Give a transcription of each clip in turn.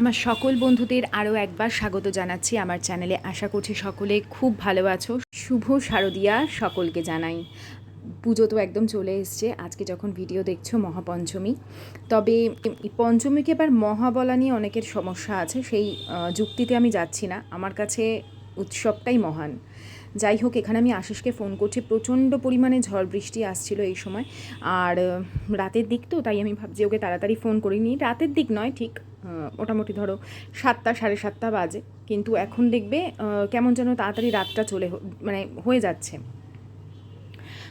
আমার সকল বন্ধুদের আরও একবার স্বাগত জানাচ্ছি আমার চ্যানেলে। আশা করছি সকলে খুব ভালো আছো। শুভ শারদিয়া সকলকে জানাই। পুজো তো একদম চলে এসছে। আজকে যখন ভিডিও দেখছ মহাপঞ্চমী, তবে পঞ্চমীকে এবার মহা বলা নিয়ে অনেকের সমস্যা আছে। সেই যুক্তিতে আমি যাচ্ছি না। আমার কাছে উৎসবটাই মহান। যাই হোক, এখানে আমি আশিসকে ফোন করছি। প্রচণ্ড পরিমাণে ঝড় বৃষ্টি আসছিল এই সময়। আর রাতের দিক তো, তাই আমি ভাবছি ওকে তাড়াতাড়ি ফোন করিনি রাতের দিক নয়, ঠিক মোটামুটি ধরো সাতটা, সাড়ে সাতটা বাজে। কিন্তু এখন দেখবে কেমন যেন তাড়াতাড়ি রাতটা চলে মানে হয়ে যাচ্ছে।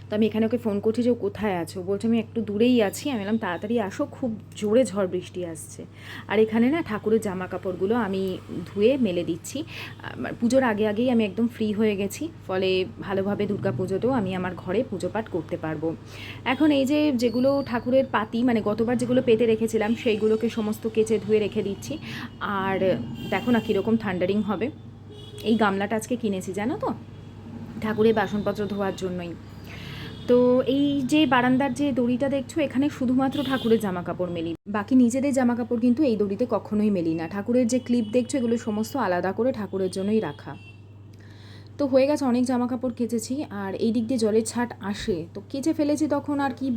তো আমি এখানে ওকে ফোন করছি যে ও কোথায় আছো? বলছে, আমি একটু দূরেই আছি। আমি বললাম, তাড়াতাড়ি আসো, খুব জোরে ঝড় বৃষ্টি আসছে। আর এখানে না ঠাকুরের জামা কাপড়গুলো আমি ধুয়ে মেলে দিচ্ছি। পুজোর আগে আগেই আমি একদম ফ্রি হয়ে গেছি, ফলে ভালোভাবে দুর্গা পুজোতেও আমি আমার ঘরে পুজো পাঠ করতে পারব। এখন এই যে যেগুলো ঠাকুরের পাতি মানে গতবার যেগুলো পেতে রেখেছিলাম, সেইগুলোকে সমস্ত কেচে ধুয়ে রেখে দিচ্ছি। আর দেখো না কীরকম থান্ডারিং হবে। এই গামলাটা আজকে কিনেছি, জানো তো? ঠাকুরের বাসনপত্র ধোয়ার জন্যই। তো এই যে বারান্দার যে দড়িটা দেখছ, এখানে শুধুমাত্র ঠাকুরের জামা কাপড় মেলি। বাকি নিজেদের জামা কাপড় কিন্তু এই দড়িতে কখনোই মেলি না। ঠাকুরের যে ক্লিপ দেখছ, এগুলো সমস্ত আলাদা করে ঠাকুরের জন্যই রাখা। তো হয়ে গেছে, অনেক জামা কাপড় কেচেছি, আর এই দিক দিয়ে জলের ছাট আসে। তো কেচে ফেলেছি তখন আর কি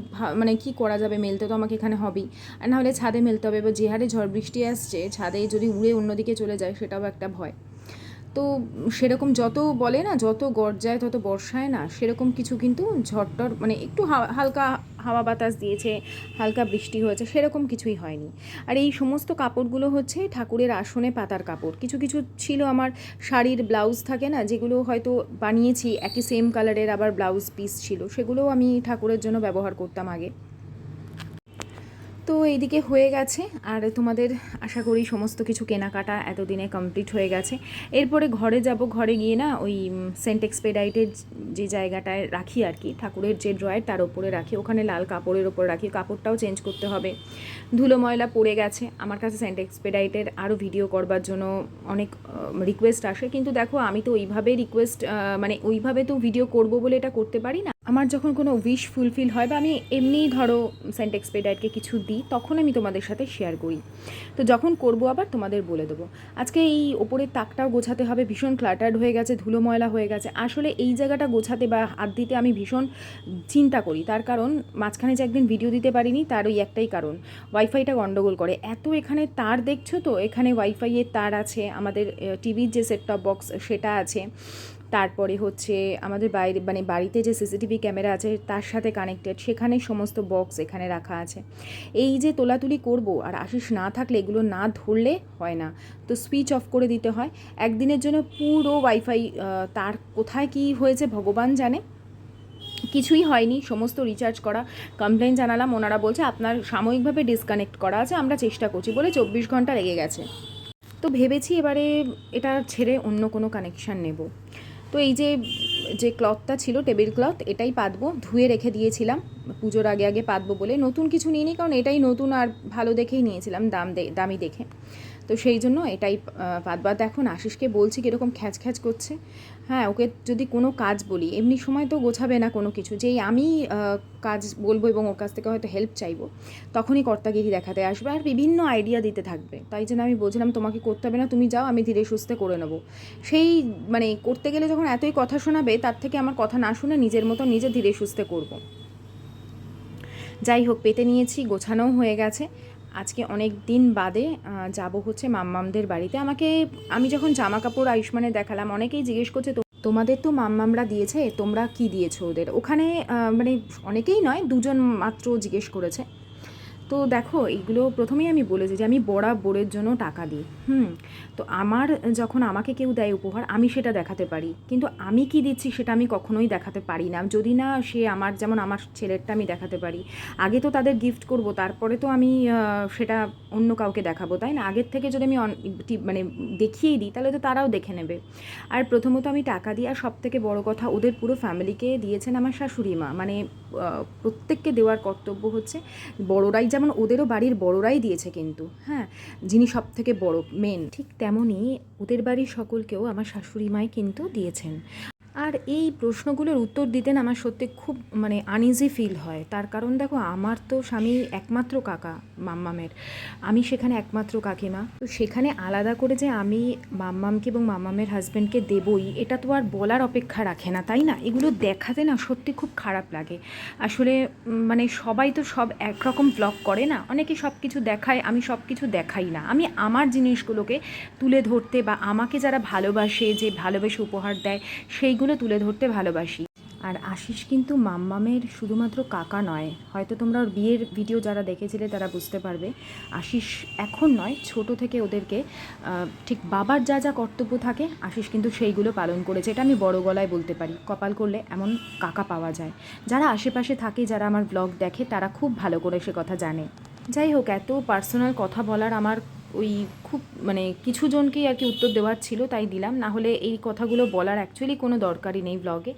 মানে কি করা যাবে? মেলতে তো আমাকে এখানে হবেই। আর না হলে ছাদে মেলতে হবে। এবার যে হারে ঝড় বৃষ্টি আসছে, ছাদে যদি উড়ে অন্যদিকে চলে যায়, সেটাও একটা ভয়। তো সেরকম যত বলে না, যত গর্জায়, তত বর্ষায় না, সেরকম কিছু কিন্তু ঝড়টর মানে একটু হালকা হাওয়া বাতাস দিয়েছে, হালকা বৃষ্টি হয়েছে, সেরকম কিছুই হয়নি। আর এই সমস্ত কাপড়গুলো হচ্ছে ঠাকুরের আসনে পাতার কাপড়। কিছু কিছু ছিল আমার শাড়ির ব্লাউজ থাকে না, যেগুলো হয়তো বানিয়েছি একই সেম কালারের আবার ব্লাউজ পিস ছিল, সেগুলোও আমি ঠাকুরের জন্য ব্যবহার করতাম আগে। তো এইদিকে হয়ে গেছে। আর তোমাদের আশা করি সমস্ত কিছু কেনাকাটা এতদিনে কমপ্লিট হয়ে গেছে। এরপরে ঘরে যাব, ঘরে গিয়ে না ওই সেন্ট এক্সপেডাইটের যে জায়গাটায় রাখি আর কি, ঠাকুরের যে ড্রয়ার তার ওপরে রাখি। ওখানে লাল কাপড়ের ওপর রাখি, কাপড়টাও চেঞ্জ করতে হবে। ধুলো ময়লা পড়ে গেছে। আমার কাছে সেন্ট এক্সপেডাইটের আরও ভিডিও করবার জন্য অনেক রিকোয়েস্ট আসে। কিন্তু দেখো, আমি তো ওইভাবে রিকোয়েস্ট মানে ওইভাবে তো ভিডিও করব বলে এটা করতে পারি না। আমার যখন কোনো উইশ ফুলফিল হয় বা আমি এমনিই ধরো সেন্ট এক্সপেডাইটকে কিছু দিই, তখন আমি তোমাদের সাথে শেয়ার করি। তো যখন করব আবার তোমাদের বলে দেবো। আজকে এই ওপরের তাকটাও গোছাতে হবে, ভীষণ ক্লাটার্ড হয়ে গেছে, ধুলো ময়লা হয়ে গেছে। আসলে এই জায়গাটা গোছাতে বা হাত দিতে আমি ভীষণ চিন্তা করি। তার কারণ মাঝখানে যে একদিন ভিডিও দিতে পারিনি, তার ওই একটাই কারণ। ওয়াইফাইটা গন্ডগোল করে। এত এখানে তার দেখছ তো? এখানে ওয়াইফাইয়ের তার আছে, আমাদের টিভির যে সেট টপ বক্স সেটা আছে। তারপরে হচ্ছে আমাদের বাইরে মানে বাড়িতে যে সিসিটিভি ক্যামেরা আছে তার সাথে কানেক্টেড সেখানে সমস্ত বক্স এখানে রাখা আছে। এই যে তোলাতুলি করব আর আশিস না থাকলে এগুলো না ধরলে হয় না। তো সুইচ অফ করে দিতে হয়। একদিনের জন্য পুরো ওয়াইফাই তার কোথায় কি হয়েছে ভগবান জানে। কিছুই হয়নি, সমস্ত রিচার্জ করা। কমপ্লেন জানালাম, ওনারা বলছে আপনার সাময়িকভাবে ডিসকানেক্ট করা আছে, আমরা চেষ্টা করছি বলে চব্বিশ ঘণ্টা লেগে গেছে। তো ভেবেছি এবারে এটা ছেড়ে অন্য কোনো কানেকশান নেব। তো এই যে যে ক্লথটা ছিল টেবিল ক্লথ এটাই পাতবো ধুয়ে রেখে দিয়েছিলাম। পুজোর আগে আগে পাতবো বলে নতুন কিছু নিইনি, কারণ এটাই নতুন আর ভালো দেখেই নিয়েছিলাম দাম দামি দেখে। তো সেই জন্য এটাই আর দেখুন আশিসকে বলছি কীরকম খ্যাচ খ্যাচ করছে। হ্যাঁ ওকে যদি কোনো কাজ বলি, এমনি সময় তো গোছাবে না কোনো কিছু। যেই আমি কাজ বলব এবং ওর কাছ থেকে হয়তো হেল্প চাইব, তখনই কর্তাগিরি দেখাতে আসবে আর বিভিন্ন আইডিয়া দিতে থাকবে। তাই জন্য আমি বলছিলাম, তোমাকে করতে হবে না, তুমি যাও, আমি ধীরে সুস্থে করে নেব। সেই মানে করতে গেলে যখন এতই কথা শোনাবে, তার থেকে আমার কথা না শুনে নিজের মতো নিজে ধীরে সুস্থে করব। যাই হোক পেতে নিয়েছি, গোছানোও হয়ে গেছে। আজকে অনেক দিন বাদে যাব হচ্ছে মাম্মামদের বাড়িতে। আমাকে, আমি যখন জামা কাপড় আয়ুষ্মানে দেখালাম, অনেকেই জিজ্ঞেস করছে তোমাদের তো মাম্মামরা দিয়েছে, তোমরা কি দিয়েছ ওদের? ওখানে মানে অনেকেই নয়, দুজন মাত্র জিজ্ঞেস করেছে। তো দেখো এইগুলো প্রথমেই আমি বলেছি যে আমি বড়া বোরের জন্য টাকা দিই। হুম? তো আমার যখন আমাকে কেউ দেয় উপহার, আমি সেটা দেখাতে পারি। কিন্তু আমি কি দিচ্ছি সেটা আমি কখনোই দেখাতে পারি না। যদি না সে আমার, যেমন আমার ছেলেরটা আমি দেখাতে পারি। আগে তো তাদের গিফট করব, তারপরে তো আমি সেটা অন্য কাউকে দেখাবো, তাই না? আগের থেকে যদি আমি মানে দেখিয়েই দিই, তাহলে তো তারাও দেখে নেবে। আর প্রথমত আমি টাকা দিই, আর সব থেকে বড় কথা, ওদের পুরো ফ্যামিলিকে দিয়েছেন আমার শাশুড়ি মা। মানে প্রত্যেককে দেওয়ার কর্তব্য হচ্ছে, বড়রাই যেমন ওদেরও বাড়ির বড়রাই দিয়েছে কিন্তু হ্যাঁ? যিনি সব থেকে বড় মেন ঠিক তেমনই ওদের বাড়ির সকলকেও আমার শাশুড়ি মাই কিন্তু দিয়েছেন। আর এই প্রশ্নগুলোর উত্তর দিতে না আমার সত্যি খুব মানে আনইজি ফিল হয়। তার কারণ দেখো, আমার তো স্বামী একমাত্র কাকা, মাম্মামের। আমি সেখানে একমাত্র কাকিমা। তো সেখানে আলাদা করে যে আমি মাম্মামকে এবং মাম্মামের হাজব্যান্ডকে দেবই, এটা তো আর বলার অপেক্ষা রাখে না, তাই না? এগুলো দেখাতে না সত্যি খুব খারাপ লাগে। আসলে মানে সবাই তো সব একরকম ব্লগ করে না। অনেকে সব কিছু দেখায়, আমি সব কিছু দেখাই না। আমি আমার জিনিসগুলোকে তুলে ধরতে বা আমাকে যারা ভালোবাসে, যে ভালোবেসে উপহার দেয় সেইগুলো তুলে ধরতে ভালোবাসি। আর আশিস কিন্তু মাম্মামের শুধুমাত্র কাকা নয়। হয়তো তোমরা ওর বিয়ের ভিডিও যারা দেখেছিলে তারা বুঝতে পারবে। আশিস এখন নয়, ছোট থেকে ওদেরকে ঠিক বাবার যা যা কর্তব্য থাকে, আশিস কিন্তু সেইগুলো পালন করেছে। এটা আমি বড় গলায় বলতে পারি। কপাল করলে এমন কাকা পাওয়া যায়। যারা আশেপাশে থাকে, যারা আমার ব্লগ দেখে, তারা খুব ভালো করে সে কথা জানে। যাই হোক, এত পার্সোনাল কথা বলার আমার ওই খুব মানে কিছু জনকেই আর কি উত্তর দেওয়ার ছিল, তাই দিলাম। না হলে এই কথাগুলো বলার অ্যাকচুয়ালি কোনো দরকারই নেই ব্লগে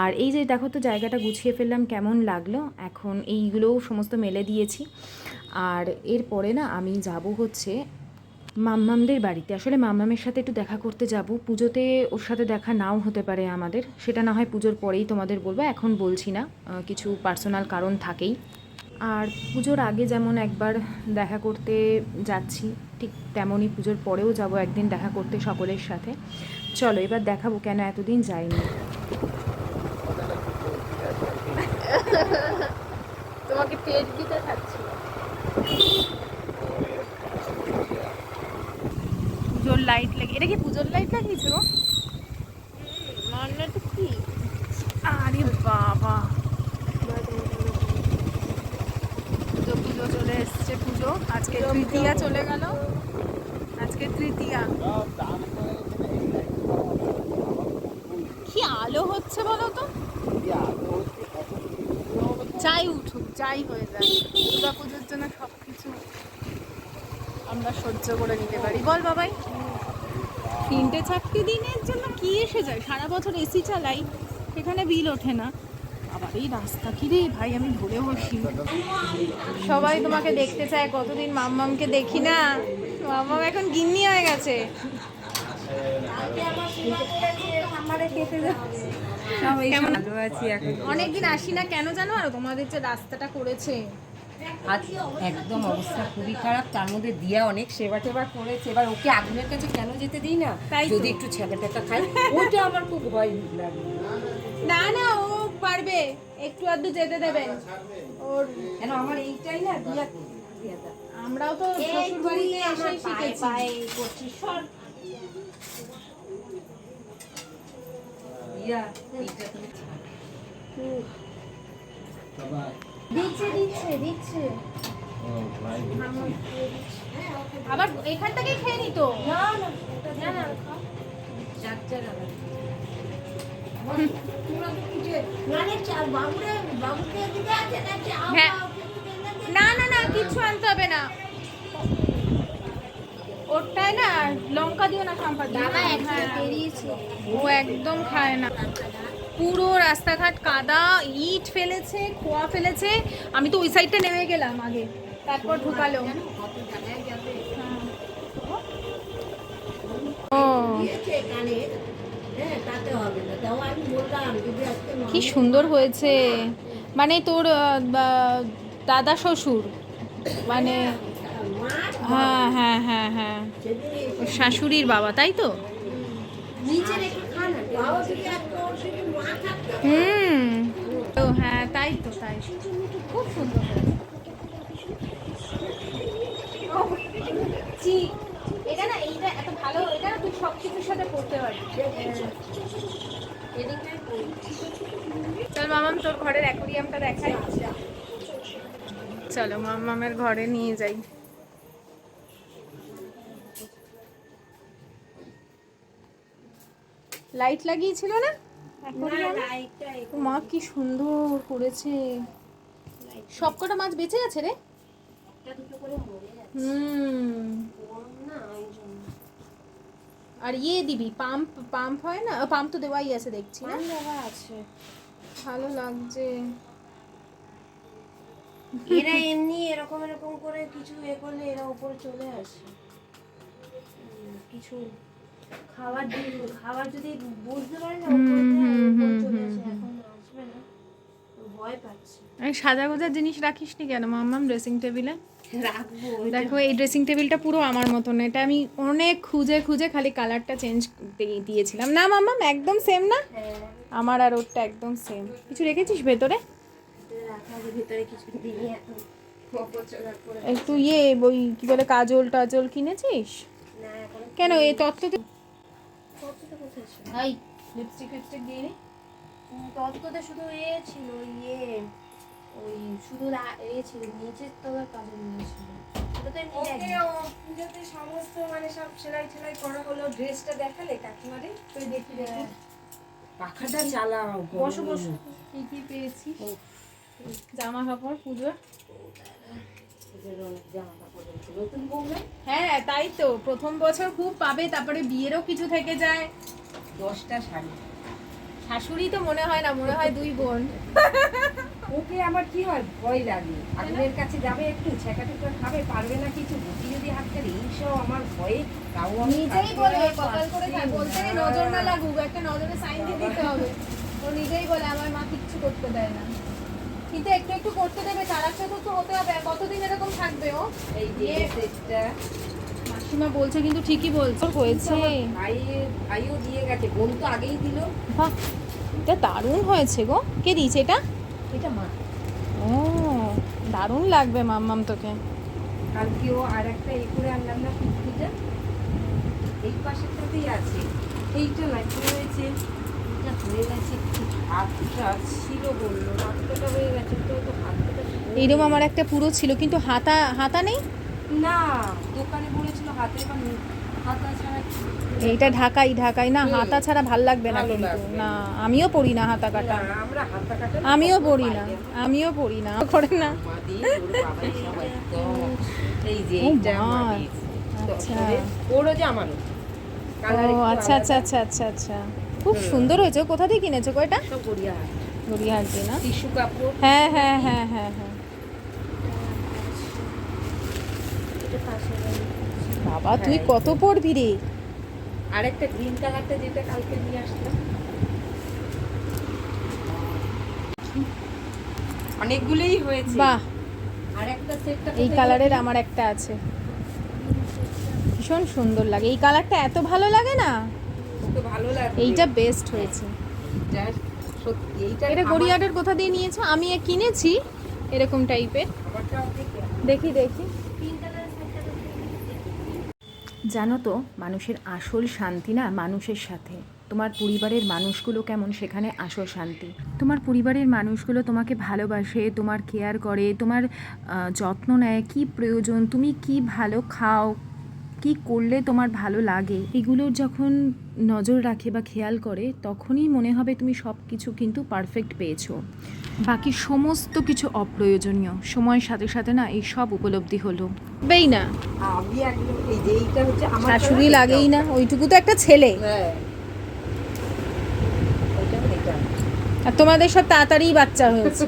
আর এই যে দেখো তো জায়গাটা গুছিয়ে ফেললাম, কেমন লাগল? এখন এইগুলোও সমস্ত মেলে দিয়েছি। আর এরপরে না আমি যাব হচ্ছে মাম্মামদের বাড়িতে। আসলে মাম্মামের সাথে একটু দেখা করতে যাব। পুজোতে ওর সাথে দেখা নাও হতে পারে আমাদের। সেটা না হয় পুজোর পরেই তোমাদের বলব, এখন বলছি না। কিছু পার্সোনাল কারণ থাকেই। আর পুজোর আগে যেমন একবার দেখা করতে যাচ্ছি ঠিক তেমনই পুজোর পরেও যাব একদিন দেখা করতে সকলের সাথে। চলো এবার দেখাবো কেন এতদিন যাইনি। তোমাকে পেট দিতে থাকছি। পুজোর লাইট লাগে এটা কি পুজোর লাইট লাগিয়েছো? মান্নাটা কি? আরে বাবা পুজো পুজো এসছে পুজো, আজকে তৃতীয়া চলে গেল। আজকে তৃতীয়া। কি আলো হচ্ছে বলো তো? যাই উঠুক, যাই হয়ে যায় দুর্গা পুজোর জন্য সব কিছু আমরা সহ্য করে নিতে পারি। বল বাবাই। তিনটে চারটে দিনের জন্য কি এসে যায়? সারা বছর এসি চালাই, সেখানে বিল ওঠে না। আবার এই রাস্তা কি রে? ভাই আমি ধরে বসি। সবাই তোমাকে দেখতে চায় কতদিন মাম্মামকে দেখি না। মাম্মাম এখন গিন্নি হয়ে গেছে। অনেকদিন আসি না কেন জানো? আর তোমাদের যে রাস্তাটা করেছে। আজ একদম অবস্থা খুবই খারাপ তার মধ্যে দিয়া অনেক সেবা টেবা করেছে। এবার ওকে আগুনের কাছে কেন যেতে দিই না? তাই যদি একটু ছেঁকা টেকা খাই ওইটা আমার খুব ভয় লাগে। না না ও পারবে একটু আধটু যেতে দেবেন ওর কেন আমার এইটাই না দিয়া দিয়াটা আমরাও তো শ্বশুর বাড়িতে এসে শিখেছি। দিয়া এইটা তুমি দিচ্ছে দিচ্ছে দিচ্ছে। আবার এখান থেকেই খেয়ে নিত? না চার আবার। হ্যাঁ না না না কিচ্ছু আনতে হবে না। ওরটায় না লঙ্কা দিও না সম্পাদ ও একদম খায় না। পুরো রাস্তাঘাট কাদা ইট ফেলেছে খোয়া ফেলেছে। আমি তো ওই সাইডটা নেমে গেলাম আগে। তারপর ঢুকালো। হ্যাঁ। ও। কি সুন্দর হয়েছে। মানে তোর দাদা শ্বশুর? মানে হ্যাঁ হ্যাঁ হ্যাঁ হ্যাঁ ওর শাশুড়ির বাবা তাই তো? হুম। তো হ্যাঁ তাই তো তাই। খুব সুন্দর। এটা না এইটা এত ভালো এটা তুই সব কিছুর সাথে পড়তে পারবি। চল মামাম তোর ঘরের অ্যাকোরিয়ামটা দেখাই। চলো মামামের ঘরে নিয়ে যাই। লাইট লাগিয়েছিল না? মা কি সুন্দর করেছে। সবকটা মাছ বেঁচে আছে রে? হুম। আর ইয়ে দিবি পাম্প পাম্প হয় না? পাম্প তো দেওয়াই আছে দেখছি না? দেওয়া আছে। ভালো লাগছে। এরা এমনি এরকম এরকম করে কিছু এ করলে এরা উপরে চলে আসে। কিছু খাবার খাবার যদি বুঝতে পারে না চলে আসে, এখন আসবে না। ভয় পাচ্ছে। সাজা গোজার জিনিস রাখিস নি কেন? মাম্মাম ড্রেসিং টেবিলে দেখো এই ড্রেসিং টেবিলটা পুরো আমার মতন এটা আমি অনেক খুঁজে খুঁজে খালি কালারটা চেঞ্জ দিয়েছিলাম। না মাম্মাম একদম সেম না? হ্যাঁ। আমার আর ওরটা একদম সেম কিছু রেখেছিস ভেতরে? একটু ইয়ে ওই কি বলে কাজল টাজল কিনেছিস? কেন এই কতটা কোথায় লিপস্টিক দিয়ে তত্ত্বতে শুধু এ ছিল ইয়ে। শুধু এ ছিল নিচের তলার কাজে নিয়েছিল পুজোতে সমস্ত মানে সব সেলাই সেলাই করা হলো ড্রেসটা দেখালে কাকিমারে তুই দেখি দেখি পাখাটা চালাও। বসো বসো। কি কি পেয়েছি জামা কাপড় পুজোর? পুজোর অনেক জামা কাপড় নতুন বউ হ্যাঁ তাই তো। প্রথম বছর খুব পাবে তারপরে বিয়েরও কিছু থেকে যায়। দশটা শাড়ি। শাশুড়ি তো মনে হয় না মনে হয় দুই বোন। ওকে আমার কি হয়? ভয় লাগে। আগুনের কাছে যাবে একটু ছেঁকা টুকা খাবে পারবে না কিছু বুদ্ধি যদি হাত করে এইসব আমার ভয়ে তাও আমি নিজেই বলে কপাল করে বলতে নজর না লাগুক একটা নজরে সাইন দিয়ে দিতে হবে। ও নিজেই বলে আমার মা কিচ্ছু করতে দেয় না। কিন্তু একটু একটু করতে দেবে তার তারা তো হতে হবে। কতদিন এরকম থাকবে ও? এই যে ইয়ে। সেটটা মাসিমা বলছে কিন্তু ঠিকই বলছে। হয়েছে। ভাইও দিয়ে গেছে। বোন তো আগেই দিল। বাহ এটা দারুণ হয়েছে গো। কে দিয়েছে এটা? এটা মা। ও দারুণ লাগবে মাম্মাম তোকে। কালকেও আর একটা এ করে আনলাম না কুর্তিটা? এই পাশেরটাতেই আছে। এইটা না কি হয়েছে? এটা হয়ে গেছে হাতটা ছিল বলল। হাতটা হয়ে গেছে তো তো হাতটা এইরকম আমার একটা পুরো ছিল কিন্তু হাতা হাতা নেই? না দোকানে বলেছিল হাতে হাতা ছাড়া? এইটা ঢাকাই ঢাকাই না হাতা ছাড়া ভালো লাগবে না কিন্তু। না আমিও পড়ি না হাতা কাটা। আমিও পড়ি না আমিও পড়ি না করে না। ও আচ্ছা। আচ্ছা আচ্ছা আচ্ছা আচ্ছা আচ্ছা। খুব সুন্দর হয়েছে। কোথা থেকে কিনেছো হ্যাঁ। গড়িয়াহাট। না? হ্যাঁ হ্যাঁ হ্যাঁ হ্যাঁ হ্যাঁ। বাবা তুই হ্যাঁ, কত পড়বি রে? আর একটা গ্রিন কালারটা যেটা কালকে নিয়ে আসলাম। অনেকগুলোই হয়েছে। বাহ। আরেকটা সেটটা এই কালারের আমার একটা আছে। ভীষণ সুন্দর লাগে। এই কালারটা এত ভালো লাগে না? ওকে ভালো লাগে। এইটা বেস্ট হয়েছে। সত্যি এইটা এটা গড়িয়াহাটের কোথা দিয়ে নিয়েছো? আমি কিনেছি এরকম টাইপের দেখি দেখি দেখি পিঙ্ক কালারের শাড়িটা তো জানো তো, মানুষের আসল শান্তি না মানুষের সাথে। তোমার পরিবারের মানুষগুলো কেমন সেখানে আসল শান্তি। তোমার পরিবারের মানুষগুলো তোমাকে ভালোবাসে, তোমার কেয়ার করে, তোমার যত্ন নেয়, কি প্রয়োজন, তুমি কি ভালো খাও কি করলে তোমার ভালো লাগে? এগুলোর যখন নজর রাখে বা খেয়াল করে তখনই মনে হবে তুমি সব কিছু কিন্তু পারফেক্ট পেয়েছ। বাকি সমস্ত কিছু অপ্রয়োজনীয়। সময়ের সাথে সাথে না এই সব উপলব্ধি হলো। বেই না। আমি একদম এই যে এইটা হচ্ছে আমার শাশুড়ি লাগেই না ওইটুকু তো একটা ছেলে। হ্যাঁ। আর তোমাদের সব তাড়াতাড়ি বাচ্চা হয়েছে।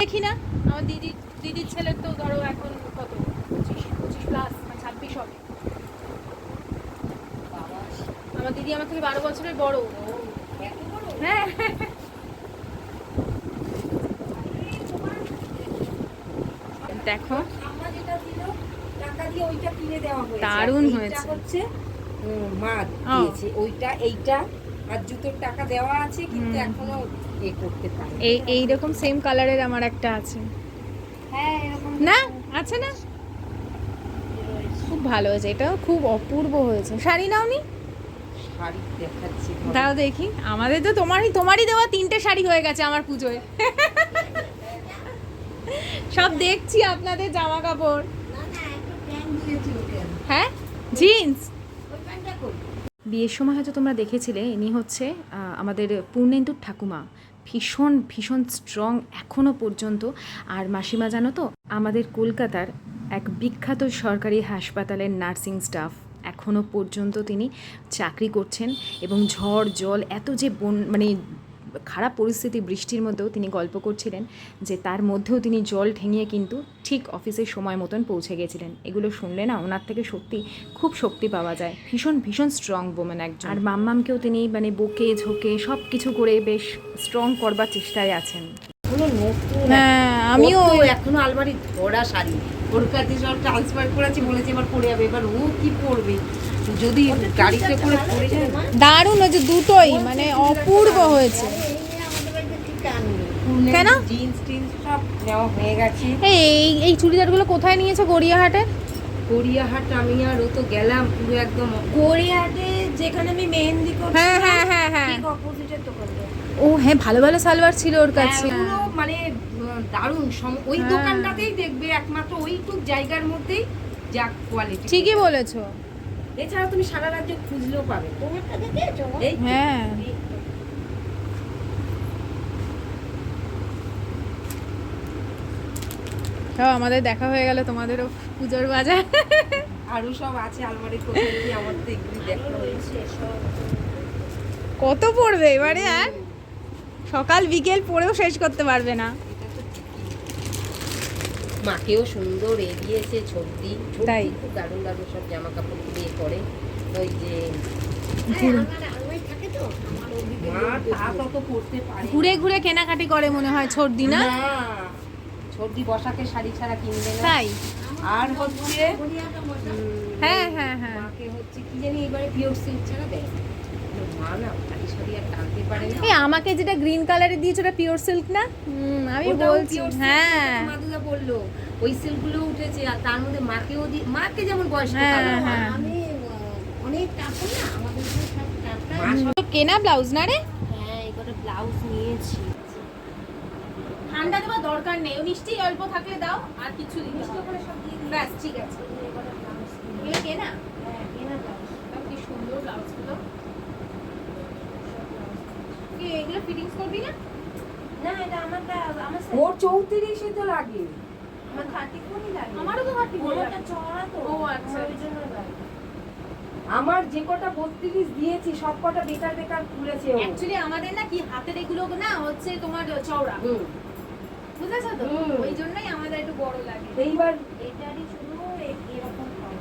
দেখি না আমার দিদি দিদির ছেলের তো ধরো এখন কত পঁচিশ পঁচিশ প্লাস বা ছাব্বিশ হবে বাবা আমার দিদি আমার থেকে বারো বছরের বড়। হ্যাঁ। দেখো। দারুণ হয়েছে। হচ্ছে মা ও। দিয়েছে। ওইটা এইটা আর জুতোর টাকা দেওয়া আছে কিন্তু। এখনও এ করতে পারে এই এইরকম সেম কালারের আমার একটা আছে। হ্যাঁ এরকম না? আছে না? খুব ভালো হয়েছে। এটাও খুব অপূর্ব হয়েছে। শাড়ি নাওনি? শাড়ি দেখাচ্ছি দাও দেখি। আমাদের তো তোমারই তোমারই দেওয়া তিনটে শাড়ি হয়ে গেছে আমার পুজোয়। সব দেখছি আপনাদের জামা কাপড়। হ্যাঁ? জিন্স। বিয়ের সময় হয়তো তোমরা দেখেছিলে ইনি হচ্ছে আমাদের পূর্ণেন্দুর ঠাকুমা। ভীষণ ভীষণ স্ট্রং এখনও পর্যন্ত। আর মাসিমা জানো তো আমাদের কলকাতার এক বিখ্যাত সরকারি হাসপাতালের নার্সিং স্টাফ এখনও পর্যন্ত তিনি চাকরি করছেন এবং ঝড় জল এত যে বন মানে খারাপ পরিস্থিতি বৃষ্টির মধ্যেও তিনি গল্প করছিলেন যে তার মধ্যেও তিনি জল ঠেঙিয়ে কিন্তু ঠিক অফিসের সময় মতন পৌঁছে গেছিলেন। এগুলো শুনলে না ওনার থেকে সত্যি খুব শক্তি পাওয়া যায়। ভীষণ ভীষণ স্ট্রং ওমেন একজন। আর মাম্মামকেও তিনি মানে বকে ঝোঁকে সব কিছু করে বেশ স্ট্রং করবার চেষ্টায় আছেন। হ্যাঁ আমিও এখনও আলমারি ভরা শাড়ি ওর কাছে সব ট্রান্সফার করেছি বলেছি এবার পরে যাবে। এবার ও কি পরবে? যদি গাড়িতে করে পরে যায়। দারুণ হয়েছে দুটোই মানে অপূর্ব হয়েছে। কেন? জিন্স টিন্স সব নেওয়া হয়ে গেছে। এই এই চুড়িদারগুলো কোথায় নিয়েছো গড়িয়াহাটে? গড়িয়াহাট আমি আর ও তো গেলাম পুরো একদম গড়িয়াহাটে যেখানে আমি মেহেন্দি করছি হ্যাঁ হ্যাঁ হ্যাঁ হ্যাঁ। অপোজিটের দোকানটা। ও হ্যাঁ ভালো ভালো সালোয়ার ছিল ওর কাছে। হ্যাঁ, মানে উম, দারুণ ওই হ্যাঁ। দোকানটাতেই দেখবে একমাত্র ওইটুক জায়গার মধ্যেই যা কোয়ালিটি ঠিকই বলেছ। এছাড়া তুমি সারা রাজ্য খুঁজলেও পাবে। তোমারটা দেখেছ? হ্যাঁ। সব আমাদের দেখা হয়ে গেল তোমাদেরও পুজোর বাজার। আরও সব আছে আলমারি কোথায় কি আমার তো এগুলি দেখা হয়েছে কত পড়বে এবারে আর? সকাল বিকেল পড়েও শেষ করতে পারবে না। মাকেও সুন্দর এগিয়েছে ছবি তাই? খুব দারুণ দারুণ সব জামা কাপড় দিয়ে করে ওই যে থাকে তো আমার ওদিকে মা তা তত পড়তে পারে। ঘুরে ঘুরে কেনাকাটি করে মনে হয় ছর্দি না? ছর্দি বসাকে শাড়ি ছাড়া কিনবে না। তাই? আর হচ্ছে হ্যাঁ হ্যাঁ হ্যাঁ। মাকে হচ্ছে কি জানি এবারে পিওর সিল্ক ছাড়া দেয়। এই আমাকে যেটা গ্রিন কালারে দিয়েছে ওটা পিওর সিল্ক না? আমি বলছি হ্যাঁ। মাদুদা বলল ওই সিল্কগুলো উঠেছে আর তার মধ্যে মাকেও দি মাকে যেমন বয়স্ক হ্যাঁ। হ্যাঁ। আমি অনেক টাকা না আমাদের সব সব- কেনা ব্লাউজ না রে? হ্যাঁ এবারে ব্লাউজ নিয়েছি। ঠান্ডা দেওয়ার দরকার নেই মিষ্টি অল্প থাকলে দাও আর কিছু দিতে হবে ব্যাস ঠিক আছে। ব্লাউজ কেনা? হ্যাঁ কেনা ব্লাউজ কি সুন্দর ব্লাউজগুলো কি এগুলো ফিটিংস করবি না? না এটা আমারটা আমার ওর চৌত্রিশে তো লাগে। আমার থার্টি ফোরই লাগে। আমারও তো হাঁটি ওটা চড়া তো। ও, আচ্ছা। ওই জন্য আমার যে কটা বত্রিশ দিয়েছি সব কটা বেকার বেকার খুলেছে অ্যাকচুয়ালি আমাদের না কি হাতের এগুলো না হচ্ছে তোমার চওড়া। বুঝেছ তো? ওই জন্যই আমাদের একটু বড় লাগে। এইবার এটারই শুধু এ- এরকম হয়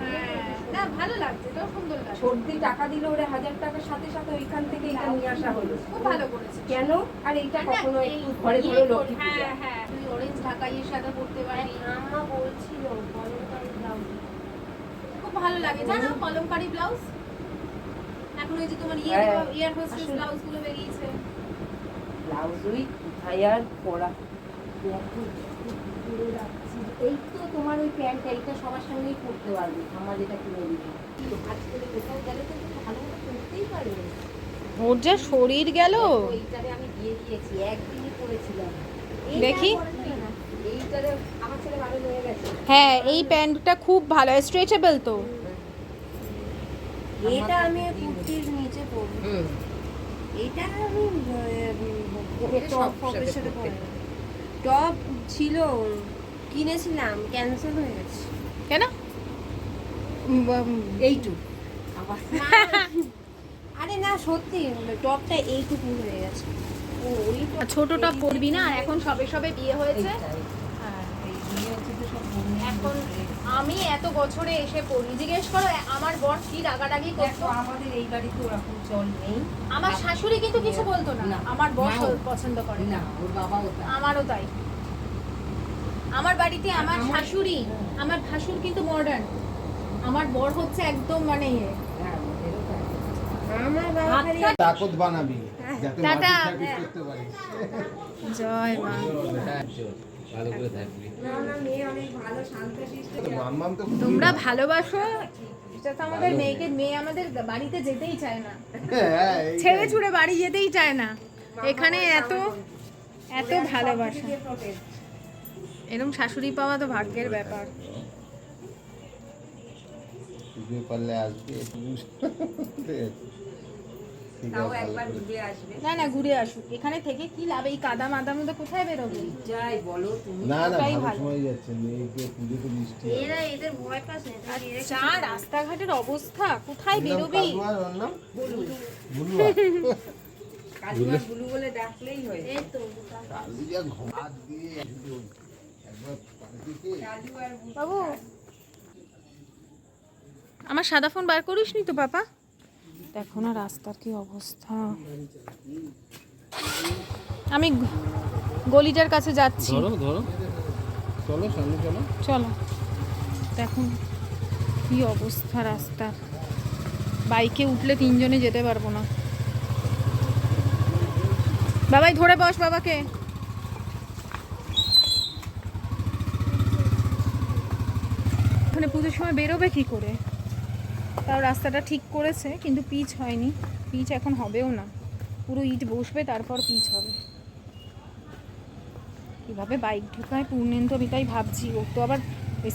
হ্যাঁ না ভালো লাগছে এটাও সুন্দর লাগছে। সর্দি টাকা দিলে ওরা হাজার টাকার সাথে সাথে ওইখান থেকে এটা নিয়ে আসা হলো। খুব ভালো করেছে। কেন? আর এইটা কখনো একটু ঘরে ইয়ে ঘরে লক্ষ্মী পূজা। হ্যাঁ হ্যাঁ তুই অরেঞ্জ ঢাকাইয়ের সাথে পড়তে পারবি আম্মা বলছিল কলমকারি ব্লাউজ খুব ভালো লাগে। জানো কলমকারি ব্লাউজ এখন ওই যে তোমার ইয়ে হ্যাঁ। ইয়ার হোস্টেস ব্লাউজগুলো বেরিয়েছে। ব্লাউজ ওই কোথায় আর পরা? পুরো। এই তো তোমার ওই প্যান্ট এইটা সবার সঙ্গেই পরতে পারবে আমার যেটা কিনে দিবে। কোথাও গেলে তো ভালো মতো পরতেই পারবে। ওর যা শরীর গেল। ওইটারে আমি দিয়ে দিয়েছি একদিনই পরেছিলাম দেখি। এইটারে আমার ছেলে ভালো হয়ে গেছে। হ্যাঁ এই প্যান্টটা খুব ভালো স্ট্রেচেবল তো। এটা আমি কুর্তির নিচে পরবো। হুম। এটা আমি টপ সাথে সাথে। টপ ছিল কিনেছিলাম ক্যান্সেল হয়ে গেছে। কেন? এইটুক আবার আরে না সত্যি টপটা এইটুকু হয়ে গেছে। ছোটটা পরবি না? আর এখন সবে সবে বিয়ে হয়েছে। এইটাই। হ্যাঁ এই বিয়ে হচ্ছে তো সব বন্ধু এখন আমি এত বছরে এসে পড়ি। জিজ্ঞেস করো আমার বর কি রাগারাগি করতো? আমাদের এই বাড়িতে ওরকম চল নেই। আমার শাশুড়ি কিন্তু কিছু বলতো না। আমার বর। পছন্দ করে না ওর বাবাও তাই। আমারও তাই। আমার বাড়িতে আমার শাশুড়ি আমার ভাসুর কিন্তু মডার্ন আমার বর হচ্ছে একদম মানে তাকত বানাবি টাটা। জয় মা। ভালো করে থাকবি। না না মেয়ে অনেক ভালো শান্ত শিষ্ট। মাম্মাম তো খুবই তোমরা ভালোবাসো? তো আমাদের মেয়েকে মেয়ে আমাদের বাড়িতে যেতেই চায় না। হ্যাঁ, ছেড়ে ছুড়ে বাড়ি যেতেই চায় না। এখানে এত এত ভালোবাসা। এরকম শাশুড়ি পাওয়া তো ভাগ্যের ব্যাপার। পারলে আসবে না না ঘুরে আসুক। এখানে থেকে কি লাভ? এই কাদা মাদার মধ্যে কোথায় বেরোবে? যাই বলো তুমি না না ওটাই ভালো ভালো। সময় যাচ্ছে মেয়েকে পুজো তো মিষ্টি হবে। এরা এদের ভয় পাস না চা রাস্তাঘাটের অবস্থা কোথায় বেরোবি? কালুয়া, বুলু। বলে। ডাকলেই হয় এই তো। কালু যা দিয়ে বাবু। আমার সাদা ফোন বার করিস নি তো পাপা দেখো না রাস্তার কি অবস্থা। আমি গলিটার কাছে যাচ্ছি। ধরো ধরো। চলো সামনে চলো। চলো। দেখুন কি অবস্থা রাস্তার। বাইকে উঠলে তিনজনে যেতে পারব না। বাবাই ধরে বস বাবাকে। ওখানে পুজোর সময় বেরোবে কি করে? তাও রাস্তাটা ঠিক করেছে, কিন্তু পিচ হয়নি। পিচ এখন হবেও না। পুরো ইট বসবে, তারপর পিচ হবে। কীভাবে বাইক ঢুকায়? পূর্ণেন্দু আমি তাই ভাবছি। ও তো আবার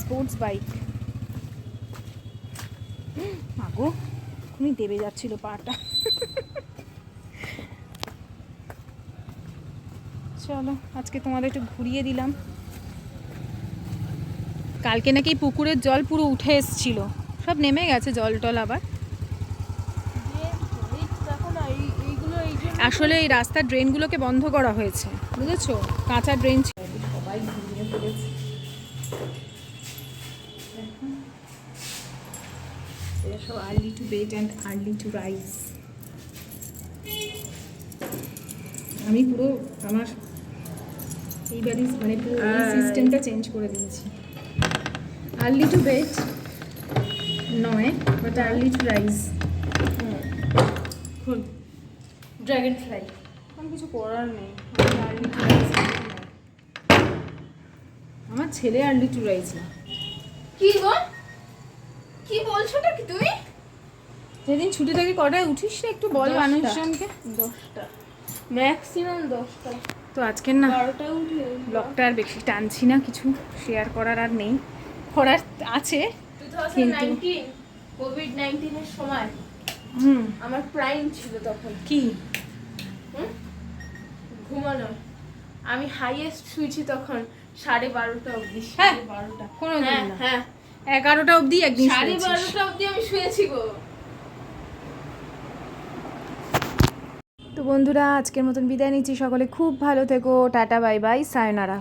স্পোর্টস বাইক মাগো তুমি দেবে যাচ্ছিল পাটা। চলো, আজকে তোমাদের একটু ঘুরিয়ে দিলাম। কালকে নাকি পুকুরের জল পুরো উঠে এসছিল। সব নেমে গেছে জল টল আবার। আসলে এই রাস্তার ড্রেনগুলোকে বন্ধ করা হয়েছে বুঝেছ? কাঁচা ড্রেন সবাই ঘুমিয়ে পড়েছে এরা সব early to bed and early to rise আমি পুরো আমার এই বাড়ির মানে পুরো সিস্টেমটা চেঞ্জ করে দিয়েছি। আর্লি টু বেড নয় but early to rise dragonfly এখন কিছু করার নেই। আমি early to rise করতে হয়। আমার ছেলে আর্লি টু রাইজ না। কি গো? কি বলছোটা কি তুমি? যেদিন ছুটি থেকে কটায় উঠিস না একটু বল মানুষজনকে। দশটা। ম্যাক্সিমাম দশটা। তো আজকের না ব্লগটা আর বেশি টানছি না কিছু শেয়ার করার আর নেই। করার আছে নাইনটিন কোভিড নাইন্টিনের সময় হুম। আমার প্রাইম ছিল তখন। কি? হুম? ঘুমানো। আমি হাইয়েস্ট শুয়েছি তখন সাড়ে বারোটা অবধি। হ্যাঁ, সাড়ে বারোটা। কোনো হ্যাঁ হ্যাঁ। এগারোটা অবধি একদিন সাড়ে। বারোটা অবধি আমি শুয়েছি গো। তো বন্ধুরা আজকের মতন বিদায় নিচ্ছি। সকলে খুব ভালো থেকো। Tata bye bye. সায়নারা।